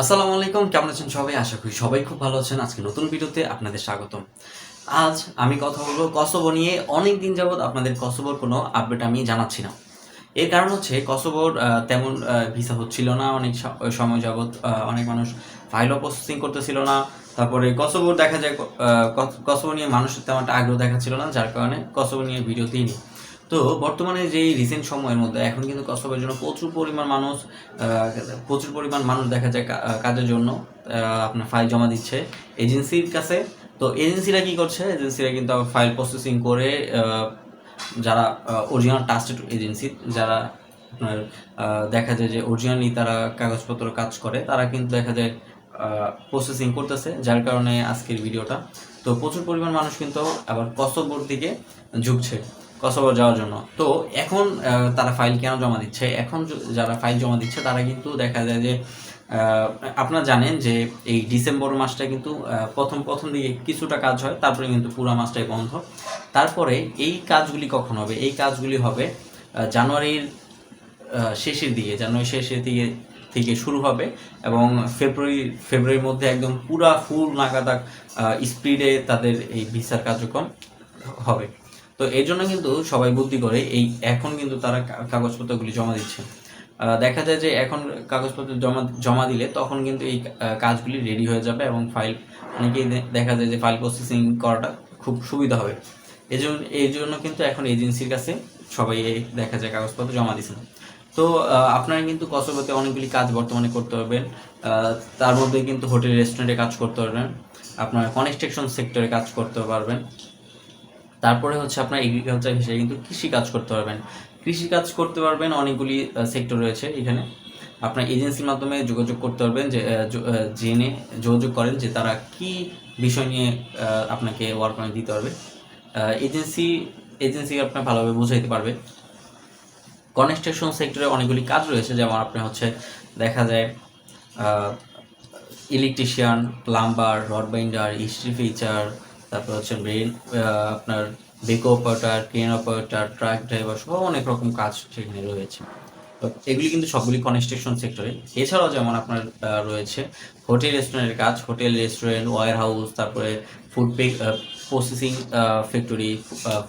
আসসালামু আলাইকুম, কেমন আছেন সবাই? আশা করি সবাই খুব ভালো আছেন। আজকে নতুন ভিডিওতে আপনাদের স্বাগতম। আজ আমি কথা বলব কসোভো নিয়ে। অনেক দিন যাবৎ আপনাদের কসোভোর কোনো আপডেট আমি জানাচ্ছি না। এর কারণ হচ্ছে কসোভোর তেমন ভিসা হচ্ছিল না। অনেক সময় যাবৎ অনেক মানুষ ফাইলও প্রসেসিং করতেছিল না। তারপরে কসোভোর দেখা যায় কসোভো নিয়ে মানুষের তেমন একটা আগ্রহ দেখাচ্ছিল না, যার কারণে কসোভো নিয়ে ভিডিও দিইনি। তো বর্তমানে যে রিসেন্ট সময়ের মধ্যে এখন কিন্তু কসবের জন্য প্রচুর পরিমাণ মানুষ প্রচুর পরিমাণ মানুষ দেখা যায় কাজের জন্য আপনার ফাইল জমা দিচ্ছে এজেন্সির কাছে। তো এজেন্সিরা কি করছে? এজেন্সিরা কিন্তু ফাইল প্রসেসিং করে যারা অরিজিনাল ট্রাস্টেড এজেন্সি যারা আপনার দেখা যায় যে অরিজিনালি তারা কাগজপত্র কাজ করে, তারা কিন্তু দেখা যায় প্রসেসিং করতেছে, যার কারণে আজকের ভিডিওটা তো প্রচুর পরিমাণ মানুষ কিন্তু আবার কসবর দিকে ঝুঁকছে। কসবর যাওয়ার জন্য। তো এখন তারা ফাইল কেন জমা দিচ্ছে? এখন যারা ফাইল জমা দিচ্ছে, তারা কিন্তু দেখা যায় যে আপনারা জানেন যে এই ডিসেম্বর মাসটা কিন্তু প্রথম প্রথম দিকে কিছুটা কাজ হয়, তারপরে কিন্তু পুরো মাসটাই বন্ধ। তারপরে এই কাজগুলি কখন হবে? এই কাজগুলি হবে জানুয়ারির শেষের দিকে জানুয়ারি শেষের দিকে থেকে শুরু হবে এবং ফেব্রুয়ারি, ফেব্রুয়ারির মধ্যে একদম পুরা, ফুল নাগাদাক স্পিডে তাদের এই ভিসার কার্যক্রম হবে। তো এই জন্য কিন্তু সবাই বুদ্ধি করে এই এখন কিন্তু তারা কাগজপত্রগুলি জমা দিচ্ছে। দেখা যায় যে এখন কাগজপত্র জমা জমা দিলে তখন কিন্তু এই কাজগুলি রেডি হয়ে যাবে এবং ফাইল অনেকেই দেখা যায় যে ফাইল প্রসেসিং করাটা খুব সুবিধা হবে। এই জন্য এই জন্য কিন্তু এখন এজেন্সির কাছে সবাই দেখা যায় কাগজপত্র জমা দিচ্ছেন তো আপনারা কিন্তু কসবাতে অনেকগুলি কাজ বর্তমানে করতে পারবেন। তার মধ্যে কিন্তু হোটেল রেস্টুরেন্টে কাজ করতে পারবেন। আপনার কনস্ট্রাকশন সেক্টরে কাজ করতে পারবেন। তারপরে হচ্ছে আপনার এগ্রিকালচার হিসেবে কিন্তু কৃষি কাজ করতে পারবেন। কৃষি কাজ করতে পারবেন, অনেকগুলি সেক্টর রয়েছে এখানে। আপনার এজেন্সির মাধ্যমে যোগাযোগ করতে পারবেন যে জেনে যোগাযোগ করেন যে তারা কি বিষয় নিয়ে আপনাকে ওয়ার্ক করে দিতে পারবে। এজেন্সি এজেন্সি আপনার ভালোভাবে বুঝাইতে পারবে। কনস্ট্রাকশন সেক্টরে অনেকগুলি কাজ রয়েছে, যেমন আপনার হচ্ছে দেখা যায় ইলেকট্রিশিয়ান প্লাম্বার রড বাইন্ডার হিস্ট্রি ফিচার তারপর হচ্ছে ব্রেন আপনার Beko operator crane operator truck driver সহ অনেক রকম কাজ সেখানে রয়েছে। তো এগুলি কিন্তু সবগুলি কনস্ট্রাকশন সেক্টরে এছাড়াও যেমন আপনার রয়েছে হোটেল রেস্টুরেন্টের কাজ হোটেল রেস্টুরেন্ট ওয়ার হাউস তারপরে ফুড প্রসেসিং ফ্যাক্টরি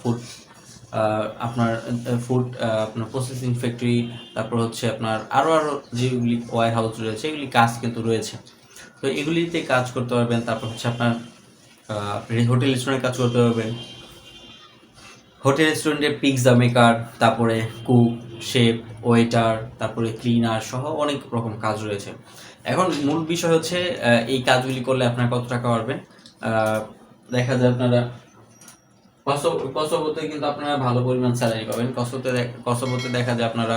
ফুড আপনার ফুড আপনার প্রসেসিং ফ্যাক্টরি তারপর হচ্ছে আপনার আরও আরও যেগুলি ওয়ার হাউস রয়েছে, এগুলি কাজ কিন্তু রয়েছে। তো এগুলিতে কাজ করতে পারবেন, তারপর হচ্ছে আপনার হোটেল রেস্টুরেন্টে কাজ করতে পারবেন। হোটেল রেস্টুরেন্টের পিৎজা মেকার তারপরে কুক শেফ ওয়েটার তারপরে ক্লিনার সহ অনেক রকম কাজ রয়েছে। এখন মূল বিষয় হচ্ছে এই কাজগুলি করলে আপনার কত টাকা পারবেন দেখা যায় আপনারা কসব- কসবতে কিন্তু আপনারা ভালো পরিমাণ স্যালারি পাবেন। কসবতে কসবতে দেখা যায় আপনারা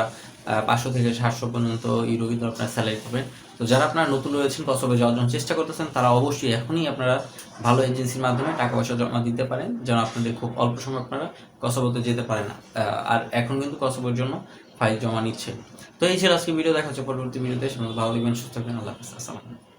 পাঁচশো থেকে সাতশো পর্যন্ত ইউরো কিন্তু আপনার স্যালারি পাবেন। তো যারা আপনারা নতুন রয়েছেন কসবে যাওয়ার জন্য চেষ্টা করতেছেন, তারা অবশ্যই এখনই আপনারা ভালো এজেন্সির মাধ্যমে টাকা পয়সা জমা দিতে পারেন, যেন আপনাদের খুব অল্প সময় আপনারা কসবতে যেতে পারেন আর এখন কিন্তু কসবের জন্য ফাইল জমা নিচ্ছে তো এই ছিল আজকে ভিডিও দেখা হচ্ছে পরবর্তী ভিডিওতে ভালো থাকবেন, সুস্থ থাকবেন, আল্লাহ হাফিজ, আসসালামু